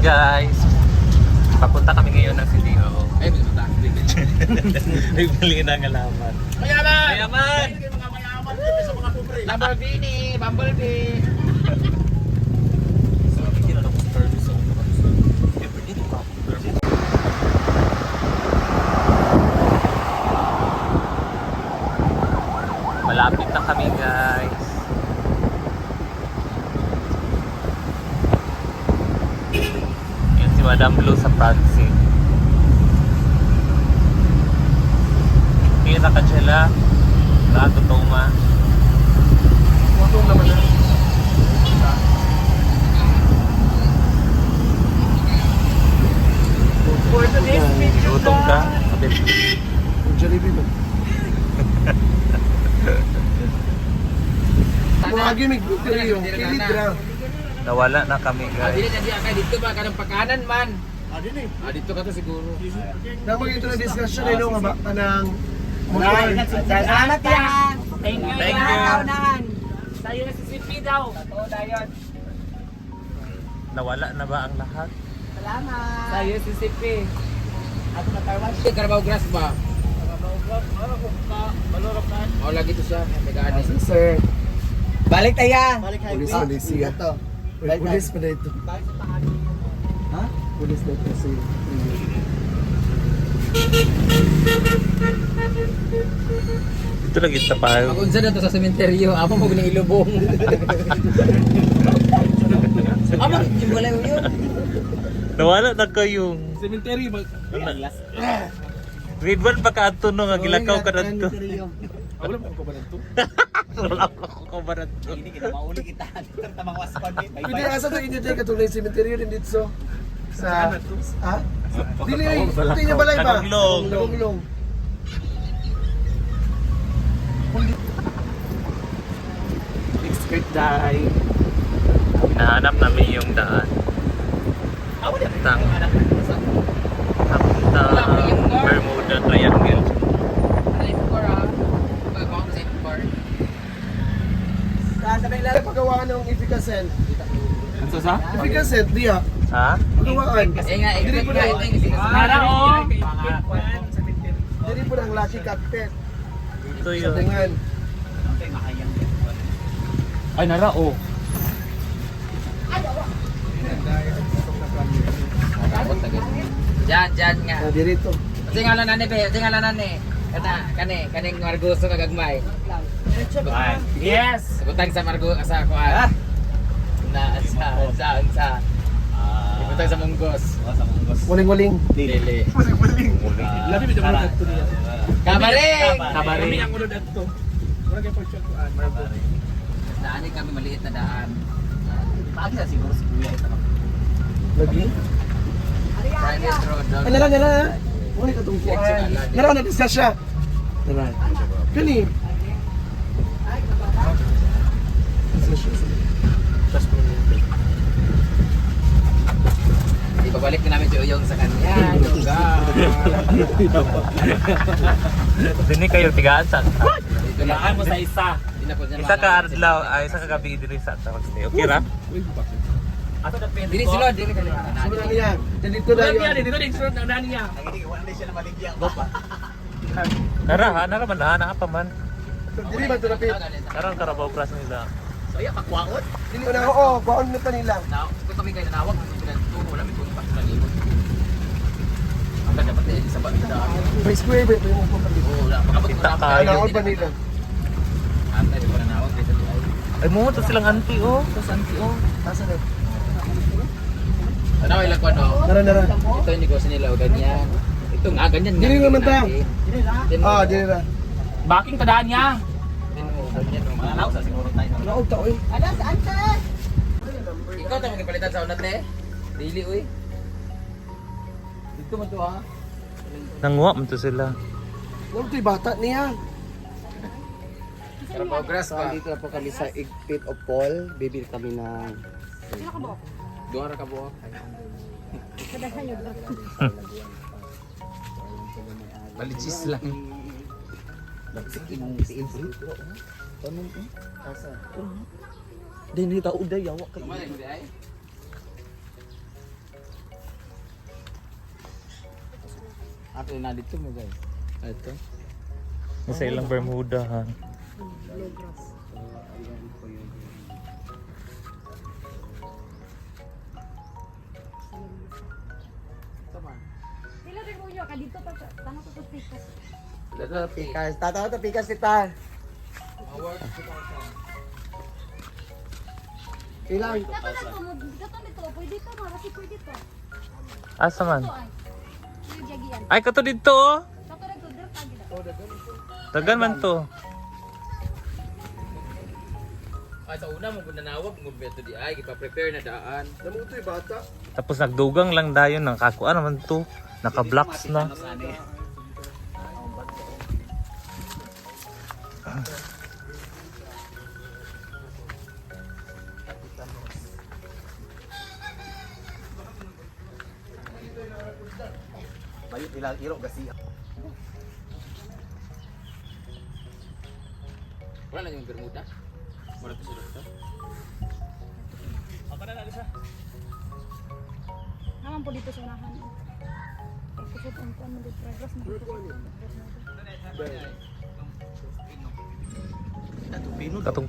guys. Papunta kami ngayon ng CDO. Ay, bali na ng alaman. Mayaman! Mayaman! Lamborghini, Bumblebee. Malapit na kami guys. Yan si Madam Blue sa seat. Hindi na kadyala. Lahat totoo ma. Matong naman na. For today's video, Lutong ka. Jollibee ba? Mga gimmick, victory yung kilid ra. Nawala na kami Ah, dili guys. na di akay dito ba kanang pagkanan man. Ah, din eh. Ah, dito ka to siguro. Namang ito na discussion eh, no, nga ba? Kanang Salamat yan. Thank you. Thank you. Tayo na si CP daw. Totoo na yun. Nawala na ba ang lahat? Salamat. Tayo si CP. Ako na tarwash. Carabao grass ba? Oh, lagi to siya. Tagaan ni Sir, Balik tayo. Pulis Malaysia. May pulis pa dito. Ha? Pulis na ito si... Dito lagi sa payo. Ako unsa na to sa sementeryo, amo mo gini ilubong. Amo, yung wala yun. Nawala na kayong. Cemetery ba? Grade 1 pa ka ato no nga gilakaw ka na to. Wala pa ko ba na ito? Wala pa ko kabarat to. Hindi kita mauli kita. Tamang waskon din. Pwede asa to inyo tayo katulad yung cemetery din dito. Sa... Ha? Dili hindi niya balay ba? Tagonglong. Tagonglong. Expert die. Hinahanap namin yung daan. Papuntang papuntang Bermuda Triangle. Lang. Ay, pagawaan ng efficacy. Ano sa? Efficacy, diya. Ha? Pagawaan. Eh nga, Dili po na, Para oh. dili po ng lucky cockpit. Ito Sa yun. tungan. Ay nara oh. Diyan, diyan nga. Ah, dirito. Kasi nga lang nani, be. Kasi nga lang nani. Kana, kani, kaning Margoso kagagmay. Yes! Butang sa Margo, sa kuan. Na, sa, sa, sa. Butang sa Munggos. Waling-waling. Dili. Labi bitaw mo dito niya. Kabaring! Kabaring. ang ulo dito. Wala kay pagча kuan. Daan kami maliit na daan. Paagsa siguro si Kuya ito. Lagi. Private road. Ay, nara, nara. Wala ka tong kuan. Nara na discuss siya. Nara. Kani. Ibabalik na namin si Uyong sa kanya. Dini kayo tigaan sa Dito na mo sa isa. isa ka adlaw ay isa ka gabi diri sa tawag stay. Okay ra? Dili sila, dili ka Sino niya? Dito na yun. Nara ha, nara man ha, naka pa man. Dili ba ito napit? Nara ang Carabao Cross nila. So, iya, pakwaot. Dili na, oo, kuan na ta nila. Na, kung kami kayo nanawag, pinagtuto, wala may punta sa limot. Ang ganda pati, sa ba na May square ba ito yung upo dito? Oo, wala. Makabot mo na. Kailangan ba nila? Ante, di ko nanawag. Ay. Mo to silang auntie oh. Sa anti, oh. Asa na? Ano, ilang ko, no? Nara, nara. Ito yung negosyo nila, o ganyan. Ito nga, ganyan nga. Dili naman ta. Din, Ah, dili na. Baking tadaan niya. Naog ta, oy. Ala, saan ka? Ikaw tayo magpalitan sa unat, eh. Dili, uy. Dito mo to, ha? Nanguha man to sila. Ano ito'y bata niya? Carabao grass ba? Dito na po kami sa Igpit of Paul. Bibili kami ng Duwara ka buwak. Balichis lang. imong si Tanong ko. Asa? Oo. Dini tao day, yawa kayo. Kumain eh. day? Ato na dito mo guys. Ito. Nasa ilang Bermuda ha. Logras. Sila rin mo yun, kadito pa siya. Tanong ko sa pikas. Tatawa to pikas kita. Ilang? To, to, to. Asa man? Ito ay. Kato dito oh. To. Tagan man to. Ay sa una mo nanawag mo beto di ay gipa-prepare na daan. Namuto yung bata. Tapos nagdugang lang dayon ng kakuan naman to. Naka-blocks na. Ilang iro gasi. Wala na yung Bermuda. Wala to sa doktor. Naman po dito sa unahan. Kusot ang kuan mo dito, progress mo. Katong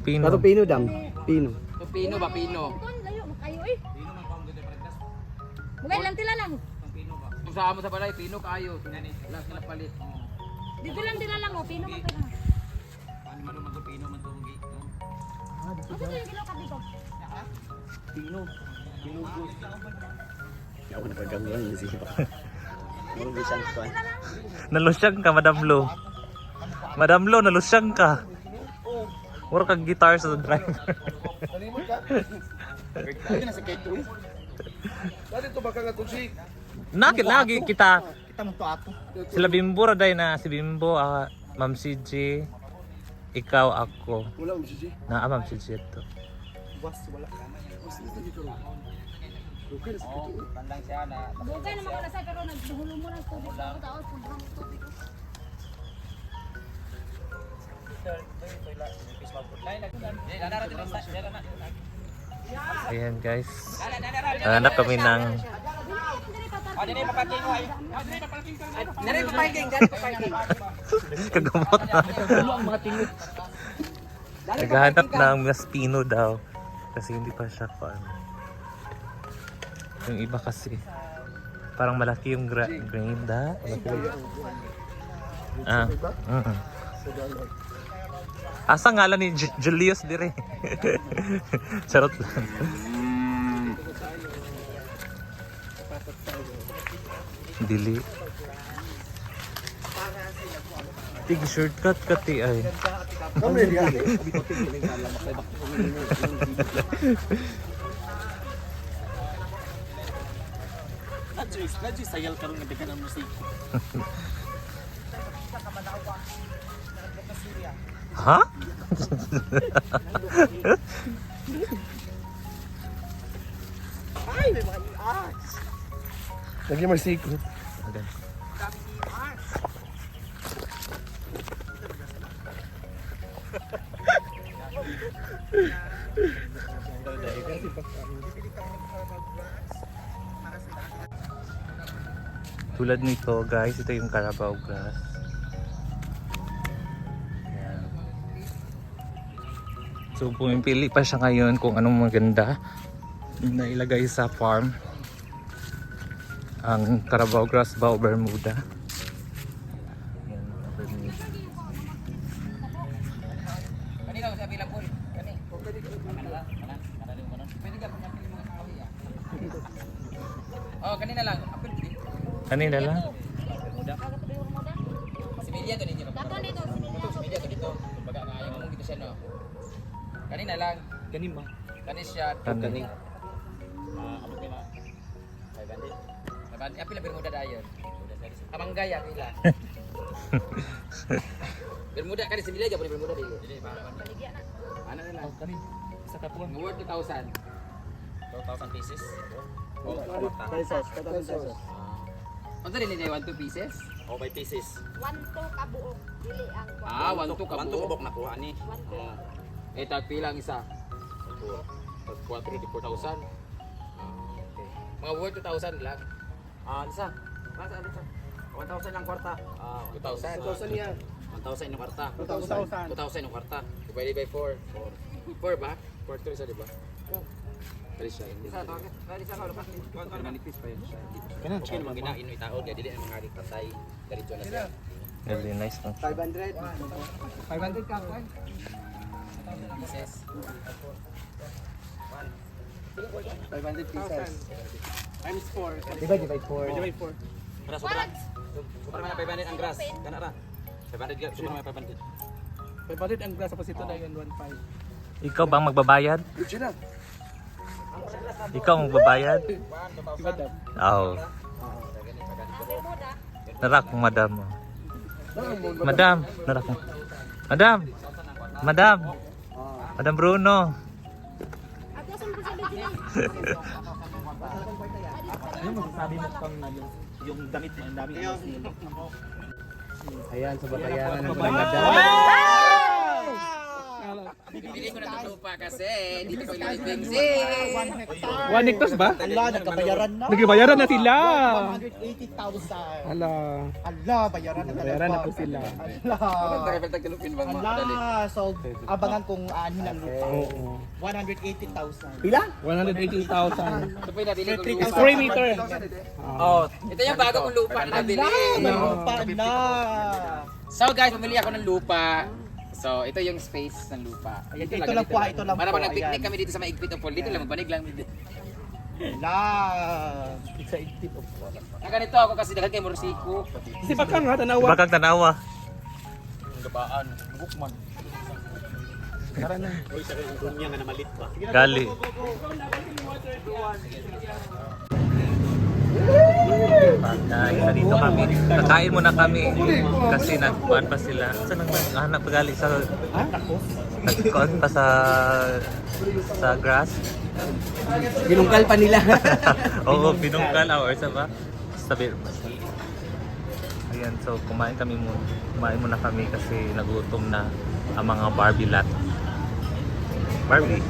pino. Kato pino dam. Pino. So pino ba pino? Layo, makayo eh. Mugay lang tila lang. Kung sa amo sa balay pino kayo. Wala sila palit. Dito lang tila lang, oh, pino man tayo. Ano man man pino man tugi. Ano to yung kilo ka dito? Pino. Pino goose. Ako nakaganggan ni siya. Bisang kuan. Nalusyang ka, Madam Lo. Madam Lo, nalusyang ka. Mura kang guitar sa driver. Nalimot ka. Ay na sa kay Dali to baka nga tusig. Nakit lagi kita. Kita mo to ato. Sila Bimbo ra day na si Bimbo, ah, Ma'am CJ, ikaw ako. Wala mo siya. Na ah, Ma'am CJ to. Was wala. Pandang siya na. Naman ko na sa pero nagduhulo mo ng tubig. Ako taon, pubrang tubig. Ayan guys. Hanap kami ng Dili pa parking ay. Dili pa parking, dili pa parking. kagamot na. Naghahanap ng Maspino daw. Kasi hindi pa siya pa. Yung iba kasi parang malaki yung gra- grain da. Ah. mm. Asa ngalan ni Ju- Julius dire? Charot lang. Dili. Tig shortcut kati ay. Kami yan. Ha? Lagi may secret. Agan. Tulad nito guys, ito yung Carabao grass. Ayan. So pumipili pa siya ngayon kung anong maganda na ilagay sa farm ang Carabao grass o Bermuda. Kanina. Oh, kanina lang. Kanina lang. Si Melia to ninyo. Dato dito, Si Melia to dito. Baga nga yung dito siya no. Kanina lang. Ganin ba? Kanis siya. Kanin. 500. 500. Apil na Bermuda dayon. Amang gaya pila. Bermuda kani si Melia ja boleh Bermuda dili. Dili para Ano na lang? Kani. Sa kapuan. Worth 2,000. 2,000 pieces. Oh, Pesos, kada pesos. Ano rin niya 1 2 pieces? Oh, by pieces. One to kabuok. Dili ang kuan. Ah, 1 2 Kanto kabuok. kubok na ko ani. One to. Eh tag pilang isa. Pag 4 di 4,000. Ah, okay. Mga worth 2,000 lang. Ah, isa. Masa ano sa? 1,000 lang kwarta. Ah, 2,000. 2,000 yan. 1,000 yung kwarta. 2,000. 2,000 yung kwarta. Divided by 4. 4 ba? Quarter isa, di ba? Kali siya. Isa, tawag. Kali siya, kalo pa. Pero manipis pa yun siya. Okay naman ginain mo itaod. Kaya dili na mga patay. Diretso na siya. Really nice no? 500. 500 ka, Kwan. Pieces. 500 pieces. Times 4. Divide by 4. Divide 4. Para sobra. Sobra na 500 ang grass. Kana ra. 500 ga. Sobra na 500. 500 ang grasa pa sito na yun, 1.5. Ikaw bang magbabayad? Na. Ikaw ang magbabayad? Diba? Oo. Narak mo, madam. Madam, narak mo. Madam! Madam! Madam Bruno! At yasan ko sa lagi. Ayan, sa babayaran ng pangada. Bibili ko na itong lupa kasi dito ko yung benzin. 1 hectares ba? Ala, nagkabayaran na. Nagbayaran na sila. 180,000. Ala, Ala, bayaran na bayaran na po sila. Ala. Ala, so abangan kong aanhin ang lupa. Oo. 180,000. Pila? 180,000. Ito po yung nabili ko lupa. Square meter. Oh, ito yung bago kong lupa na nabili. May lupa na. So guys, pumili ako ng lupa. So, ito yung space ng lupa. Ayan, ito lang po, ah, ito lang Para po, pag nag-picnic ayan. kami dito sa Maigpit of Dito lang, magbanig lang. dito. Ala. It's a tip of Na ganito ako kasi daghan kay Morsiko. Si Bakang ha, tanawa. Bakang tanawa. Gabaan, bukman. Gali. Pagkain na dito kami. Kakain muna kami. Kasi nagkuhan pa sila. Saan nang naghanap gali sa... Nagkuhan pa sa... Sa grass? Binungkal pa nila. Oo, binungkal or sa ba? Sabi, Ayan, so kumain kami muna. Kumain muna kami kasi nagutom na ang mga Barbie lot. Barbie?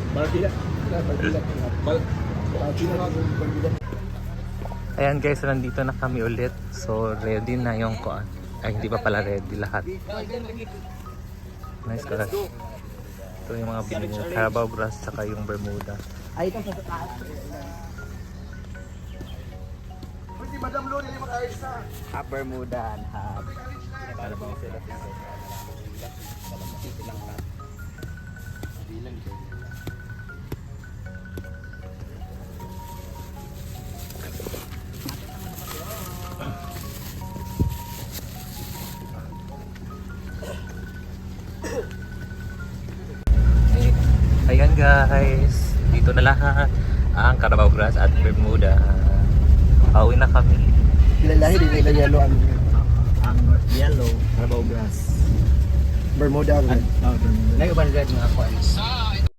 Ayan guys, so nandito na kami ulit. So ready na yung kuan. Ay, hindi pa pala ready lahat. Nice guys. Ito yung mga binili niya. Carabao grass tsaka yung Bermuda. Ay, ito sa taas. Hindi, Madam Lo, hindi makaisa. Half Bermuda and half. Ay- guys, dito na lahat ang Carabao Grass at Bermuda. Pauwi na kami. Ilalahi din nila yellow ang ang yellow Carabao grass. Bermuda ang red. Layo ba red mga coins?